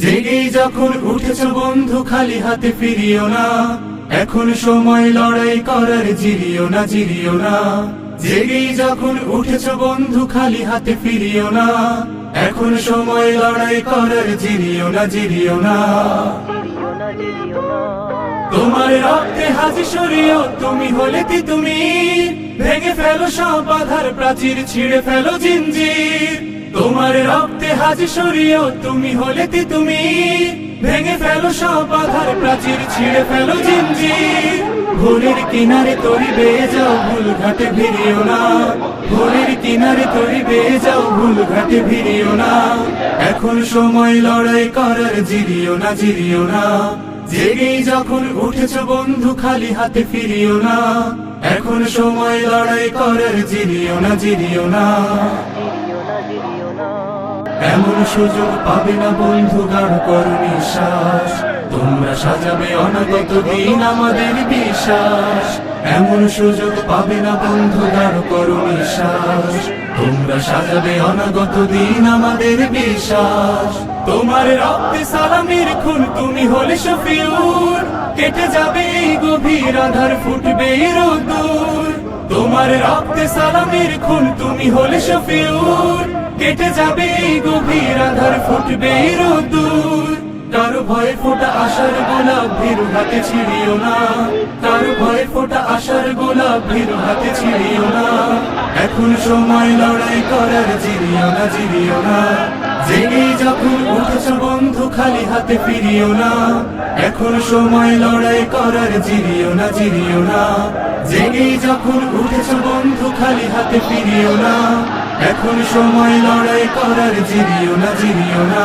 জেগেই যখন উঠেছ বন্ধু, খালি হাতে ফিরিও না। এখন সময় লড়াই করার জিরিও না জিরিও না। জেগেই যখন উঠেছ বন্ধু, খালি হাতে ফিরিও না। এখন সময় লড়াই করার জিরিও না জিরিও না। তোমার রক্তে হাজি সরিও, তুমি হলে কি তুমি? ভেঙে ফেলো সব বাধার প্রাচীর ছিঁড়ে ফেলো জিঞ্জির। তোমার রক্তে হাজি সরিও তুমি হলে তুমি। ভেঙে ফেলো সব বাধার প্রাচীর ছিঁড়ে ফেলো জিঞ্জির ভোরের কিনারে তরি বেয়ে যাও, ভুল ঘাটে ভিড়িও না। ভোরের কিনারে তরি বেয়ে যাও, ভুল ঘাটে ভিড়িও না। এখন সময় লড়াই করার জিরিও না জিরিও না। জেগেই যখন উঠেছ বন্ধু, খালি হাতে ফিরিও না। এখন সময় লড়াই করার জিরিও না জিরিও না। এমন সুযোগ পাবে না বন্ধু, গাঢ় করো নিঃশ্বাস। তোমরা সাজাবে অনাগত দিন আমাদের বিশ্বাস। এমন সুযোগ পাবে না বন্ধু, গাঢ় করো নিঃশ্বাস। তোমরা সাজাবে অনাগত দিন আমাদের বিশ্বাস। তোমার রক্তে সালামের খুন তুমি হলে শফিউর। কেটে যাবে এই গভীর আধার, ফুটবে এই রোদ্দুর তোমার রক্তে সালামের খুন তুমি হলে শফিউর। কেটে যাবে এই ফুটবে রোদ্দুর। কারও ভয়ে ফোটা আশার গোলাপ, ভীরু হাতে ছিড়িও না। কারও ভয়ে ফোটা আশার গোলাপ, ভীরু হাতে ছিড়িও না। এখন সময় লড়াই করার, জিরিও না জিরিও না। জেগেই যখন উঠেছ বন্ধু, খালি হাতে ফিরিও না। এখন সময় লড়াই করার, জিরিও না জিরিও না। জেগেই যখন উঠেছ বন্ধু, খালি হাতে ফিরিও না। এখন সময় লড়াই করার জিরিও না জিরিও না।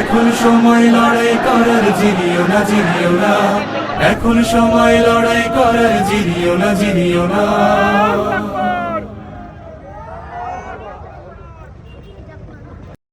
এখন সময় লড়াই করার জিরিও না জিরিও না। এখন সময় লড়াই করার জিরিও না জিরিও না।